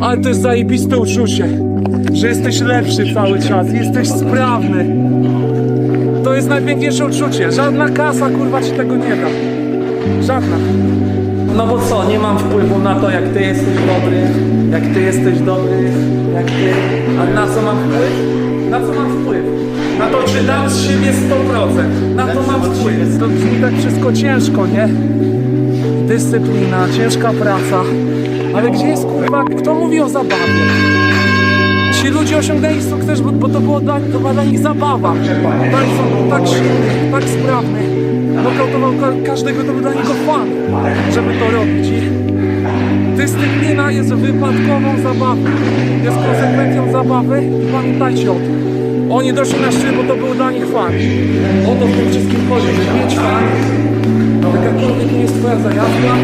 Ale to jest zajebiste uczucie, że jesteś lepszy cały czas, jesteś sprawny. To jest najpiękniejsze uczucie. Żadna kasa kurwa ci tego nie da. Żadna. No bo co, nie mam wpływu na to, jak ty jesteś dobry, jak ty jesteś dobry, jak ty... A na co mam wpływ? Na co mam wpływ? Na to, czy dam z siebie 100%. Na to mam wpływ. To brzmi tak wszystko ciężko, nie? Dyscyplina, ciężka praca. Ale gdzie jest kurwa, kto mówi o zabawie? Ci ludzie osiągnęli sukces, bo, bo to, było dla, to była dla nich zabawa. Tak, są tak silny, tak sprawny. Nokautował ka- każdego, to był dla niego fan, żeby to robić. I dyscyplina jest wypadkową zabawą. Jest konsekwencją zabawy i pamiętajcie o tym. Oni doszli na szczyt, bo to był dla nich fan. O to w tym wszystkim chodzi, mieć fan. Jakakolwiek nie jest twoja zajawka,